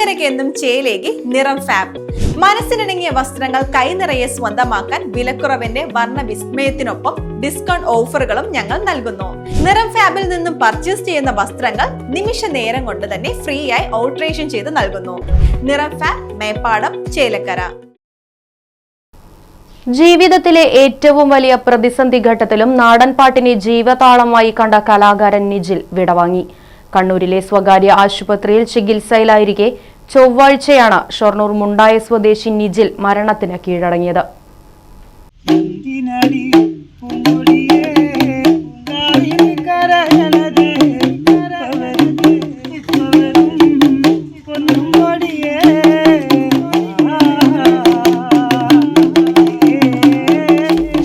ചേലക്കരയ്ക്ക് എന്നും ചേലേക്ക് നിറം ഫാബ് മനസ്സിനിണങ്ങിയ വസ്ത്രങ്ങൾ കൈനിറയെ സ്വന്തമാക്കാൻ വിലക്കുറവിന്റെ വർണ വിസ്മയത്തിനൊപ്പം ഡിസ്കൗണ്ട് ഓഫറുകളും ഞങ്ങൾ നൽകുന്നു. നിറം ഫാബിൽ നിന്നും പർച്ചേസ് ചെയ്യുന്ന വസ്ത്രങ്ങൾ നിമിഷ നേരം കൊണ്ട് തന്നെ ഫ്രീ ആയി ഓൾട്രേഷൻ ചെയ്ത് നൽകുന്നു. നിറം ഫാബ് മേപ്പാടം ചേലക്കര. ജീവിതത്തിലെ ഏറ്റവും വലിയ പ്രതിസന്ധി ഘട്ടത്തിലും നാടൻപാട്ടിനെ ജീവതാളമായി കണ്ട കലാകാരൻ നിജിൽ വിടവാങ്ങി. കണ്ണൂരിലെ സ്വകാര്യ ആശുപത്രിയിൽ ചികിത്സയിലായിരിക്കെ ചൊവ്വാഴ്ചയാണ് ഷൊർണൂർ മുണ്ടായ സ്വദേശി നിജിൽ മരണത്തിന് കീഴടങ്ങിയത്.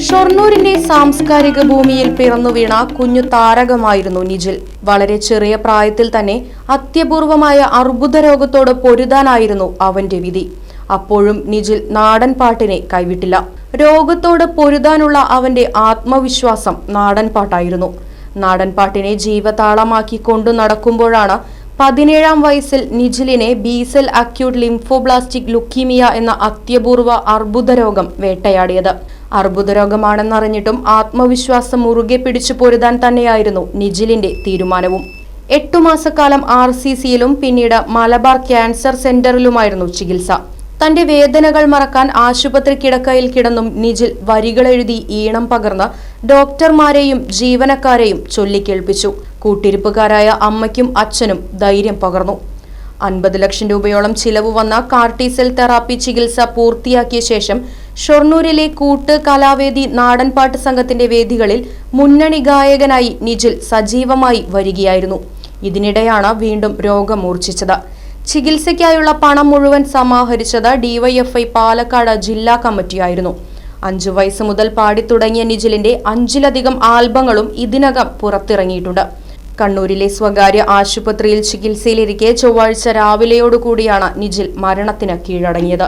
ഷൊർണൂരിന്റെ സാംസ്കാരിക ഭൂമിയിൽ പിറന്നു വീണ കുഞ്ഞു താരകമായിരുന്നു നിജിൽ. വളരെ ചെറിയ പ്രായത്തിൽ തന്നെ അത്യപൂർവമായ അർബുദ രോഗത്തോട് പൊരുതാനായിരുന്നു അവന്റെ വിധി. അപ്പോഴും നിജിൽ നാടൻ പാട്ടിനെ കൈവിട്ടില്ല. രോഗത്തോട് പൊരുതാനുള്ള അവന്റെ ആത്മവിശ്വാസം നാടൻ പാട്ടായിരുന്നു. നാടൻ പാട്ടിനെ ജീവതാളമാക്കി കൊണ്ടു നടക്കുമ്പോഴാണ് പതിനേഴാം വയസ്സിൽ നിജിലിനെ ബീസൽ അക്യൂട്ട് ലിംഫോബ്ലാസ്റ്റിക് ലുക്കീമിയ എന്ന അത്യപൂർവ അർബുദ രോഗം വേട്ടയാടിയത്. അർബുദ രോഗമാണെന്നറിഞ്ഞിട്ടും ആത്മവിശ്വാസം മുറുകെ പിടിച്ചു പൊരുതാൻ തന്നെയായിരുന്നു നിജിലിന്റെ തീരുമാനവും. എട്ടു മാസക്കാലം ആർ സി സിയിലും പിന്നീട് മലബാർ ക്യാൻസർ സെന്ററിലുമായിരുന്നു ചികിത്സ. തന്റെ വേദനകൾ മറക്കാൻ ആശുപത്രി കിടക്കയിൽ കിടന്നും നിജിൽ വരികളെഴുതി ഈണം പകർന്ന് ഡോക്ടർമാരെയും ജീവനക്കാരെയും ചൊല്ലിക്കേൾപ്പിച്ചു. കൂട്ടിരിപ്പുകാരായ അമ്മയ്ക്കും അച്ഛനും ധൈര്യം പകർന്നു. അൻപത് ലക്ഷം രൂപയോളം ചിലവ് വന്ന കാർട്ടിസെൽ തെറാപ്പി ചികിത്സ പൂർത്തിയാക്കിയ ശേഷം ഷൊർണൂരിലെ കൂട്ട് കലാവേദി നാടൻപാട്ട് സംഘത്തിന്റെ വേദികളിൽ മുന്നണി ഗായകനായി നിജിൽ സജീവമായി വരികയായിരുന്നു. ഇതിനിടെയാണ് വീണ്ടും രോഗം മൂർച്ഛിച്ചത് ചികിത്സയ്ക്കായുള്ള പണം മുഴുവൻ സമാഹരിച്ചത് ഡിവൈഎഫ്ഐ പാലക്കാട് ജില്ലാ കമ്മിറ്റിയായിരുന്നു. അഞ്ചു വയസ്സ് മുതൽ പാടിത്തുടങ്ങിയ നിജിലിന്റെ അഞ്ചിലധികം ആൽബങ്ങളും ഇതിനകം പുറത്തിറങ്ങിയിട്ടുണ്ട്. കണ്ണൂരിലെ സ്വകാര്യ ആശുപത്രിയിൽ ചികിത്സയിലിരിക്കെ ചൊവ്വാഴ്ച രാവിലെയോടുകൂടിയാണ് നിജിൽ മരണത്തിന് കീഴടങ്ങിയത്.